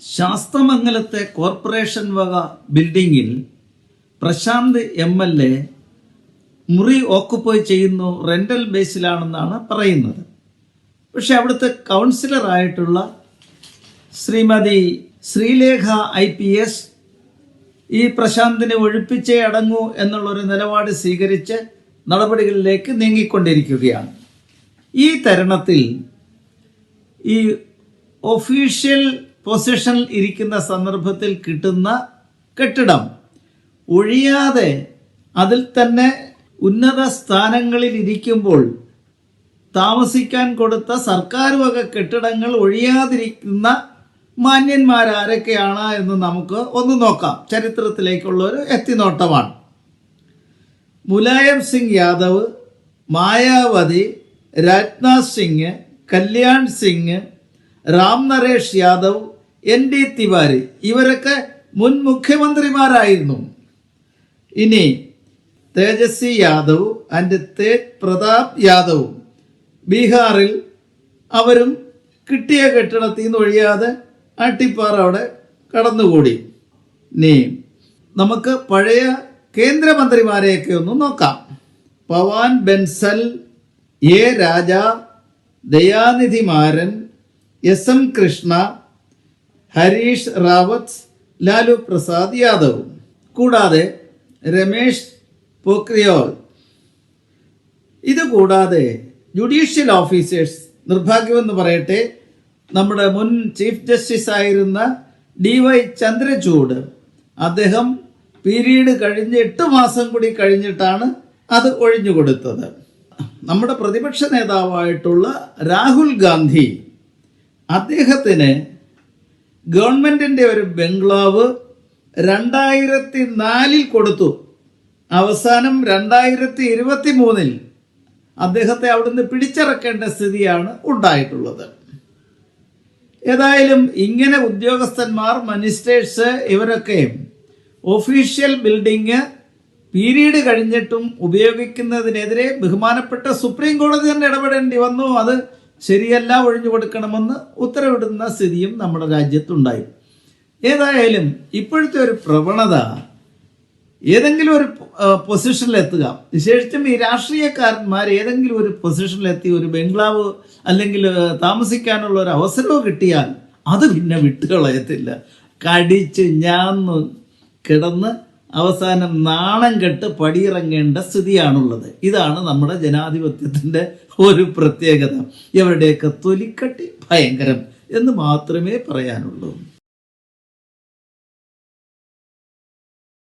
ശാസ്തമംഗലത്തെ corporation വക ബിൽഡിങ്ങിൽ Prashanth M L A മുറി ഓക്കുപ്പൈ ചെയ്യുന്നു റെന്റൽ ബേസിലാണെന്നാണ് പറയുന്നത്. പക്ഷെ അവിടുത്തെ കൗൺസിലറായിട്ടുള്ള Shrimati Sreelekha I P S ഈ പ്രശാന്തിനെ ഒഴിപ്പിച്ചേ അടങ്ങൂ എന്നുള്ളൊരു നിലപാട് സ്വീകരിച്ച് നടപടികളിലേക്ക് നീങ്ങിക്കൊണ്ടിരിക്കുകയാണ്. ഈ തരണത്തിൽ ഈ ഒഫീഷ്യൽ പൊസിഷനിൽ ഇരിക്കുന്ന സന്ദർഭത്തിൽ കിട്ടുന്ന കെട്ടിടം. ഒഴിയാതെ അതിൽ തന്നെ ഉന്നത സ്ഥാനങ്ങളിൽ ഇരിക്കുമ്പോൾ താമസിക്കാൻ കൊടുത്ത സർക്കാർ വക കെട്ടിടങ്ങൾ ഒഴിയാതിരിക്കുന്ന മാന്യന്മാരാരൊക്കെയാണ് എന്ന് നമുക്ക് ഒന്ന് നോക്കാം. ചരിത്രത്തിലേക്കുള്ള ഒരു എത്തിനോട്ടമാണ്. മുലായം സിംഗ് യാദവ് മായാവതി രാജ്നാഥ് സിംഗ് കല്യാൺ സിംഗ് രാം നരേഷ് യാദവ് എൻ ഡി തിവാരി ഇവരൊക്കെ മുൻ മുഖ്യമന്ത്രിമാരായിരുന്നു. ഇനി തേജസ്വി യാദവ് ആൻഡ് തേജ് പ്രതാപ് യാദവ്. ബീഹാറിൽ അവരും കിട്ടിയ കെട്ടിടത്തിൽ നിന്ന് ഒഴിയാതെ അട്ടിപ്പാറ അവിടെ കടന്നുകൂടി. ഇനി നമുക്ക് പഴയ കേന്ദ്രമന്ത്രിമാരെയൊക്കെ ഒന്ന് നോക്കാം. Pawan Bansal A Raja Dayanidhi Maran S M Krishna Harish Rawat Lalu Prasad Yadav. കൂടാതെ രമേഷ് പോക്രിയോൾ. ഇതുകൂടാതെ ജുഡീഷ്യൽ ഓഫീസേഴ്സ് നിർഭാഗ്യമെന്ന് പറയട്ടെ നമ്മുടെ മുൻ ചീഫ് ജസ്റ്റിസ് ആയിരുന്ന ഡി വൈ ചന്ദ്രചൂഡ് അദ്ദേഹം പീരീഡ് കഴിഞ്ഞ് എട്ട് മാസം കൂടി കഴിഞ്ഞിട്ടാണ് അത് ഒഴിഞ്ഞു കൊടുത്തത് നമ്മുടെ പ്രതിപക്ഷ നേതാവായിട്ടുള്ള രാഹുൽ ഗാന്ധി അദ്ദേഹത്തിന് ഗവൺമെന്റിന്റെ ഒരു ബംഗ്ലാവ് രണ്ടായിരത്തി നാലിൽ കൊടുത്തു. അവസാനം രണ്ടായിരത്തി ഇരുപത്തി മൂന്നിൽ അദ്ദേഹത്തെ അവിടുന്ന് പിടിച്ചിറക്കേണ്ട സ്ഥിതിയാണ് ഉണ്ടായിട്ടുള്ളത്. ഏതായാലും ഇങ്ങനെ ഉദ്യോഗസ്ഥന്മാർ മിനിസ്റ്റേഴ്സ് ഇവരൊക്കെ ഒഫീഷ്യൽ ബിൽഡിങ് പീരീഡ് കഴിഞ്ഞിട്ടും ഉപയോഗിക്കുന്നതിനെതിരെ ബഹുമാനപ്പെട്ട സുപ്രീം കോടതി തന്നെ ഇടപെടേണ്ടി വന്നു. അത് ശരിയല്ല ഒഴിഞ്ഞു കൊടുക്കണമെന്ന് ഉത്തരവിടുന്ന സ്ഥിതിയും നമ്മുടെ രാജ്യത്തുണ്ടായി. ഏതായാലും ഇപ്പോഴത്തെ ഒരു പ്രവണത ഏതെങ്കിലും ഒരു പൊസിഷനിൽ എത്തുക വിശേഷിച്ചും ഈ രാഷ്ട്രീയക്കാരന്മാർ ഏതെങ്കിലും ഒരു പൊസിഷനിലെത്തി ഒരു ബംഗ്ലാവ് അല്ലെങ്കിൽ താമസിക്കാനുള്ള ഒരു അവസരവും കിട്ടിയാൽ അത് പിന്നെ വിട്ടുകളയത്തില്ല. കടിച്ച് ഞാന്ന് കിടന്ന് അവസാനം നാണം കെട്ട് പടിയിറങ്ങേണ്ട സ്ഥിതിയാണുള്ളത്. ഇതാണ് നമ്മുടെ ജനാധിപത്യത്തിന്റെ ഒരു പ്രത്യേകത. ഇവരുടെയൊക്കെ തൊലിക്കട്ടി ഭയങ്കരം എന്ന് മാത്രമേ പറയാനുള്ളൂ.